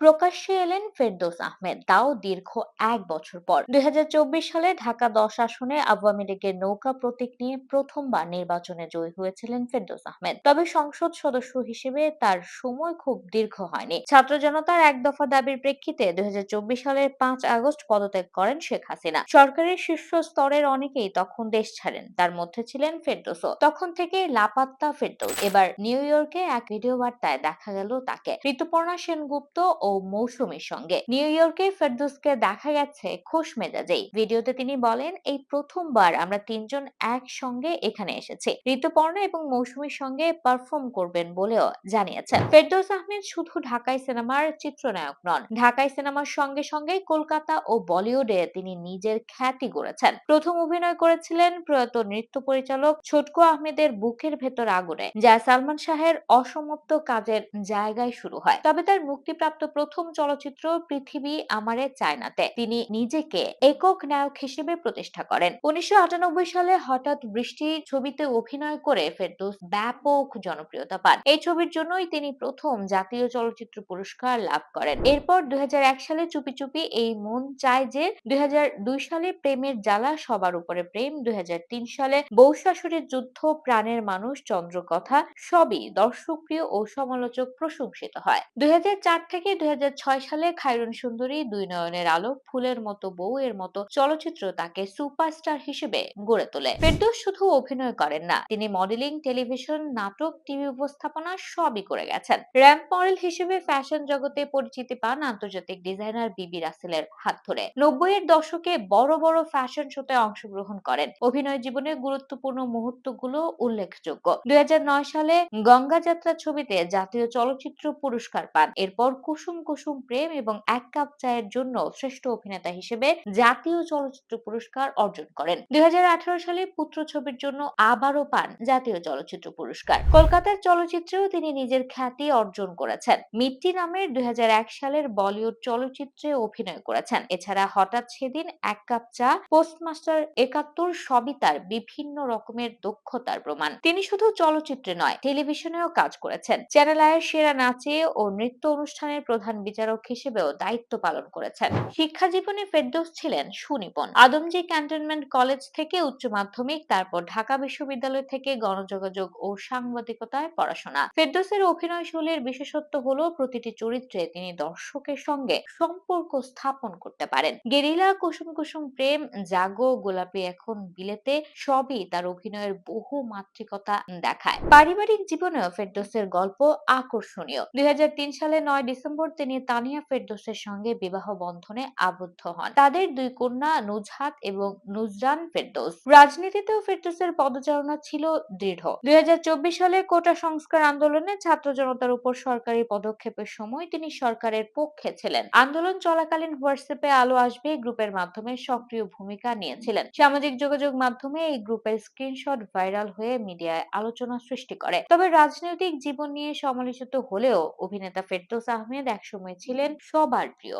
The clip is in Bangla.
প্রকাশ্যে এলেন ফেরদৌস আহমেদ, তাও দীর্ঘ এক বছর পর। দু হাজার চব্বিশ সালে ঢাকা দশ আসনে আওয়ামী লীগের নৌকা প্রতীক নিয়ে প্রথমবার নির্বাচনে জয়ী হয়েছিলেন ফেরদৌস আহমেদ। তবে সংসদ সদস্য হিসেবে তার সময় খুব দীর্ঘ হয়নি। ছাত্র জনতার এক দফা দাবির প্রেক্ষিতে দুই হাজার চব্বিশ সালের পাঁচ আগস্ট পদত্যাগ করেন শেখ হাসিনা। সরকারের শীর্ষ স্তরের অনেকেই তখন দেশ ছাড়েন, তার মধ্যে ছিলেন ফেরদৌসও। তখন থেকে লাপাত্তা ফেরদৌস। এবার নিউ ইয়র্কে এক ভিডিও বার্তায় দেখা গেল তাকে। ঋতুপর্ণা সেনগুপ্ত ও মৌসুমীর সঙ্গে। নিউ ইয়র্কে ফেরদৌসকে দেখা গেছে খোশ মেজাজেই। ভিডিওতে তিনি বলেন, এই প্রথমবার আমরা তিনজন একসঙ্গে এখানে এসেছি। ঋতুপর্ণা এবং মৌসুমীর সঙ্গে পারফর্ম করবেন বলেও জানিয়েছেন। ফেরদৌস আহমেদ শুধু ঢাকাই সিনেমার চিত্রনায়ক নন, ঢাকাই সিনেমার সঙ্গে সঙ্গে কলকাতা ও বলিউডে তিনি নিজের খ্যাতি গড়েছেন। প্রথম অভিনয় করেছিলেন প্রয়াত নৃত্য পরিচালক ছোটকু আহমেদের বুকের ভেতর আগুনে, যা সালমান শাহের অসমাপ্ত কাজের জায়গায় শুরু হয়। তবে তার মুক্তিপ্রাপ্ত প্রথম চলচ্চিত্র পৃথিবী আমারে চায়নাতে তিনি নিজেকে একক নায়ক হিসেবে প্রতিষ্ঠা করেন। উনিশশো সালে হঠাৎ বৃষ্টি ছবিতে অভিনয় করে ফেরদৌস ব্যাপক জনপ্রিয়তা পান। এই ছবির জন্যই তিনি প্রথম জাতীয় চলচ্চিত্র পুরস্কার লাভ করেন। এরপর দুই সালে চুপি চুপি এই মন চায় যে দুই হাজার দুই সালে প্রেমের জ্বালা সবার উপরে প্রেম দুই হাজার তিন সালে বউ শাশুড়ির যুদ্ধ, প্রাণের মানুষ, চন্দ্রকথা সবই দর্শকপ্রিয় ও সমালোচক প্রশংসিত হয়। দুই হাজার চার থেকে দুই সালে খায়রুন সুন্দরী দুই নয়নের আলো ফুলের মতো বউ এর মতো চলচ্চিত্র তাকে সুপারস্টার হিসেবে গড়ে তোলে। ফেরদৌস শুধু অভিনয় করেন না, তিনি মডেলিং, টেলিভিশন, নাটক, টিভি উপস্থাপনা সবই করে গেছেন। র্যাম্প মডেল হিসেবে ফ্যাশন জগতে পরিচিতি পান আন্তর্জাতিক ডিজাইনার বিবি রাসেলের হাত ধরে। নব্বই এর দশকে বড় বড় ফ্যাশন শোতে অংশগ্রহণ করেন। অভিনয় জীবনে গুরুত্বপূর্ণ মুহূর্তগুলো উল্লেখযোগ্য। দুই হাজার নয় সালে গঙ্গা যাত্রা ছবিতে জাতীয় চলচ্চিত্র পুরস্কার পান, এরপর কুসুম কুসুম প্রেম এবং এক কাপ চায়ের জন্য শ্রেষ্ঠ অভিনেতা হিসেবে জাতীয় চলচ্চিত্র পুরস্কার অর্জন করেন। দুই সালে পুত্র ছবির জন্য আবারও পান জাতীয় চলচ্চিত্র পুরস্কার। কলকাতার চলচ্চিত্রেও তিনি নিজের খ্যাতি অর্জন করেছেন। মিট্টি নামের দুই সালের বলিউড চলচ্চিত্রে অভিনয় করেছেন। এছাড়া হঠাৎ সেদিন এক কাপ চা, পোস্টমাস্টার একাত্তর সবই তার বিভিন্ন রকমের দক্ষতার প্রমাণ। তিনি শুধু চলচ্চিত্রে নয়, টেলিভিশনেও কাজ করেছেন। চ্যানেল আয়ের সেরা নাচে ও নৃত্য অনুষ্ঠানের প্রধান বিচারক হিসেবেও দায়িত্ব পালন করেছেন। শিক্ষা জীবনে ফেরদৌস ছিলেন সুনিপুণ। আদমজি ক্যান্টনমেন্ট কলেজ থেকে উচ্চ মাধ্যমিক, তারপর ঢাকা বিশ্ববিদ্যালয় থেকে গণযোগাযোগ ও সাংবাদিকতায় পড়াশোনা। ফেরদৌসের অভিনয়শৈলীর বিশেষত্ব হলো, প্রতিটি চরিত্রে তিনি দর্শকের সঙ্গে সম্পর্ক স্থাপন করতে পারেন। গেরিলা, কুসুম কুসুম প্রেম, জাগো, গোলাপি এখন বিলেতে, সবই তার অভিনয়ের বহু মাত্রিকতা দেখায়। পারিবারিক জীবনেও ফেরদৌসের গল্প আকর্ষণীয়। দুই হাজার তিন সালে নয় ডিসেম্বর তিনি তানিয়া ফেরদৌসের সঙ্গে বিবাহ বন্ধনে আবদ্ধ হন। তাদের দুই কন্যা নুজহাত এবং নুজরান ফেরদৌস। রাজনীতিতেও ফেরদৌসের পদচারণা ছিল দৃঢ়। দুই সালে কোটা সংস্কার আন্দোলনে ছাত্র জনতার উপর সরকারি পদক্ষেপের সময় তিনি সরকারের পক্ষে ছিলেন। আন্দোলন চলাকালীন হোয়াটসঅ্যাপে আলো আসবে গ্রুপের মাধ্যমে সক্রিয় ভূমিকা নিয়েছিলেন। সামাজিক যোগাযোগ মাধ্যমে এই গ্রুপের স্ক্রিনশট ভাইরাল হয়ে মিডিয়ায় আলোচনা সৃষ্টি করে। তবে রাজনৈতিক জীবন নিয়ে সমালোচিত হলেও অভিনেতা ফেরদৌস আহমেদ একসময় ছিলেন সবার প্রিয়।